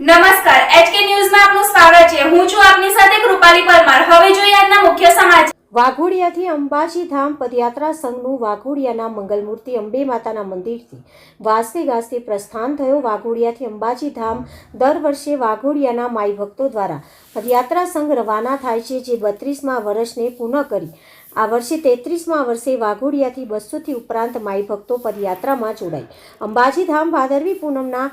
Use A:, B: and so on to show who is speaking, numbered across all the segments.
A: નમસ્કાર એચકે ન્યૂઝમાં આપનું સ્વાગત છે. હું છું આપની સાથે કૃપાલી પરમાર. હવે જોઈએ આજના મુખ્ય સમાચાર.
B: વાઘોડિયાથી અંબાજી ધામ પદયાત્રા સંઘનું વાઘોડિયાના મંગલમૂર્તિ અંબે માતાના મંદિરથી વાજતે ગાસ્તે પ્રસ્થાન થયો. વાઘોડિયાથી અંબાજી ધામ દર વર્ષે વાઘોડિયાના માઈ ભક્તો દ્વારા પદયાત્રા સંઘ રવાના થાય છે, જે બત્રીસમાં વર્ષને પૂર્ણ કરી. આ વર્ષે તેત્રીસમાં વર્ષે વાઘોડિયાથી બસોથી ઉપરાંત માઈ ભક્તો પદયાત્રામાં જોડાઈ. અંબાજી ધામ ભાદરવી પૂનમના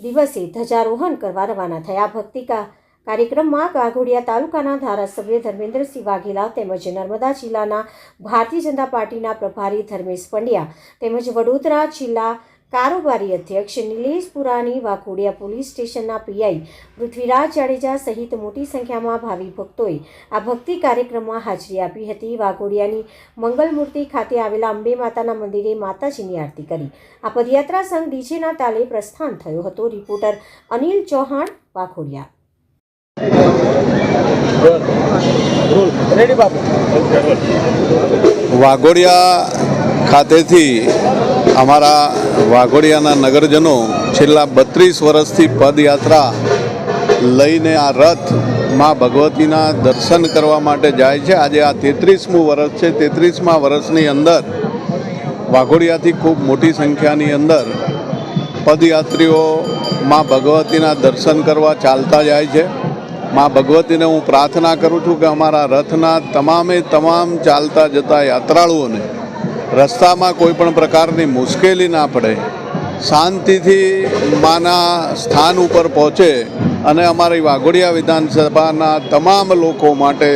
B: દિવસે ધ્વજારોહણ કરવા રવાના થયા. ભક્તિકા કાર્યક્રમમાં કાઘોડિયા તાલુકાના ધારાસભ્ય ધર્મેન્દ્રસિંહ વાઘેલા તેમજ નર્મદા જિલ્લાના ભારતીય જનતા પાર્ટીના પ્રભારી ધર્મેશ પંડ્યા તેમજ વડોદરા જિલ્લા કારોબારી અધ્યક્ષ નિલેશ પુરાની વાઘોડિયા પોલીસ સ્ટેશનના પીઆઈ પૃથ્વીરાજ જાડેજા સહિત મોટી સંખ્યામાં ભાવિ ભક્તોએ આ ભક્તિ કાર્યક્રમમાં હાજરી આપી હતી. વાઘોડિયાની મંગલમૂર્તિ ખાતે આવેલા અંબે માતાના મંદિરે માતાજીની આરતી કરી. આ પદયાત્રા સંઘ ડીજેના તાલે પ્રસ્થાન થયો હતો. રિપોર્ટર અનિલ ચૌહાણ વાઘોડિયા.
C: વાઘોડિયા ખાતેથી અમારા વાઘોડિયાના નગરજનો છેલ્લા બત્રીસ વર્ષથી પદયાત્રા લઈને આ રથમાં ભગવતીના દર્શન કરવા માટે જાય છે. આજે આ તેત્રીસમું વર્ષ છે. તેત્રીસમા વર્ષની અંદર વાઘોડિયાથી ખૂબ મોટી સંખ્યાની અંદર પદયાત્રીઓ માં ભગવતીના દર્શન કરવા ચાલતા જાય છે. માં ભગવતીને હું પ્રાર્થના કરું છું કે અમારા રથના તમામે તમામ ચાલતા જતા યાત્રાળુઓને રસ્તામાં કોઈ પણ પ્રકારની મુશ્કેલી ના પડે, શાંતિથી માના સ્થાન ઉપર પહોંચે અને અમારી વાઘોડિયા વિધાનસભાના તમામ લોકો માટે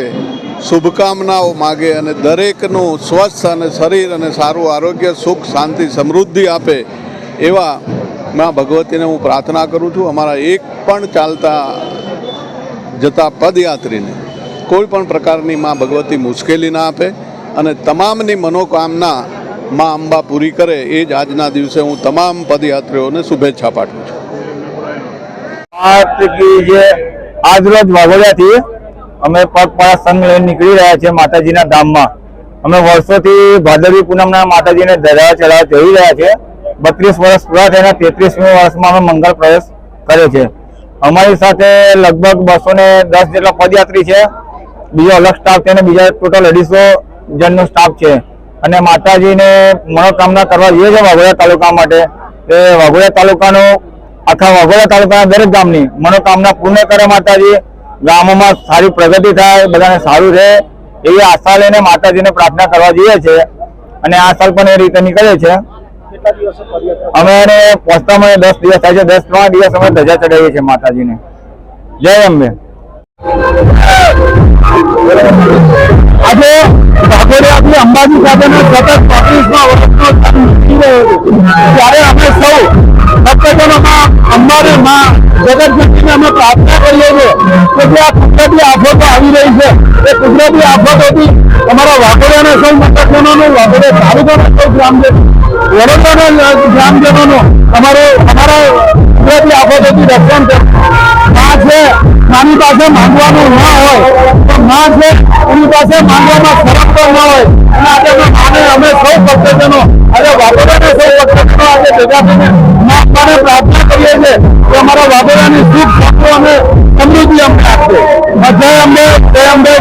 C: શુભકામનાઓ માગે અને દરેકનું સ્વસ્થ અને શરીર અને સારું આરોગ્ય, સુખ, શાંતિ, સમૃદ્ધિ આપે એવા માં ભગવતીને હું પ્રાર્થના કરું છું. અમારા એક પણ ચાલતા જતા પદયાત્રીને કોઈ પણ પ્રકારની માં ભગવતી મુશ્કેલી ના આપે અને તમામની મનોકામના માં અંબા પૂરી કરે એ જ આજના દિવસે હું તમામ પદયાત્રીઓને શુભેચ્છા પાઠવું છું.
D: આજરોજ વાઘોડિયાથી અમે પગપાળા સંઘ લઈને નીકળી રહ્યા છીએ માતાજીના ધામમાં. અમે વર્ષોથી ભાદરવી પૂનમના માતાજીને ધજા ચડાવવા જઈ રહ્યા છે બત્રીસ વર્ષ પૂરા થઈને તેત્રીસમી વર્ષમાં અમે મંગળ પ્રવેશ કર્યો છે. અમારી સાથે લગભગ બસો ને દસ જેટલા પદયાત્રી છે. બીજો અલગ સ્ટાફ છે અને બીજા ટોટલ અઢીસો જણનો સ્ટાફ છે. અને માતાજીને મનોકામના કરવા જઈએ છે વાઘોડા તાલુકા માટે. એ વાઘોડા તાલુકાનું, આખા વાઘોડા તાલુકાના દરેક ગામની મનોકામના પૂર્ણ કરે માતાજી. ગામોમાં સારી પ્રગતિ થાય, બધાને સારું રહે, એવી આશા લઈને માતાજીને પ્રાર્થના કરવા જઈએ છીએ. અને આ સાલ પણ એ રીતે નીકળે છે. અમે એને પહોંચતા દસ દિવસ થાય છે, દસ ત્રણ દિવસ અમે ધજા ચડાવીએ છીએ માતાજીને. જય અંબે. આજે વાઘોડિયાથી અંબાજી સાથેનો સતત ચોત્રીસમાં વર્ષનો ત્યારે અમે સૌ ભક્તજનોમાં અંબાની માં જગતજનીને અમે પ્રાર્થના કરીએ છીએ કે જે આ કુદરતી આફતો આવી રહી છે, એ કુદરતી આફતોથી અમારા વાઘોડિયાના સૌ મતજનોનું વાઘોડે તાલુકાના સૌ ગ્રામજનો વડોદરાના ગ્રામજનોનું અમારો અમારા કુદરતી આફતોથી રક્ષણ કરે આ છે માની પાસે માંગવાનું ના હોય, તો ના છે, એની પાસે માંગવામાં ફરક પણ ન હોય. અને આજે માને, અમે સૌ ભક્તજનો આજે વાઘોડિયાના સૌ ભક્તજનો આજે ભેગા થઈને મા પ્રાર્થના કરીએ છીએ કે અમારા વાઘોડિયાની સુખ શાંતિ અને સમૃદ્ધિ અમને આપશે જય અંબે જય અંબે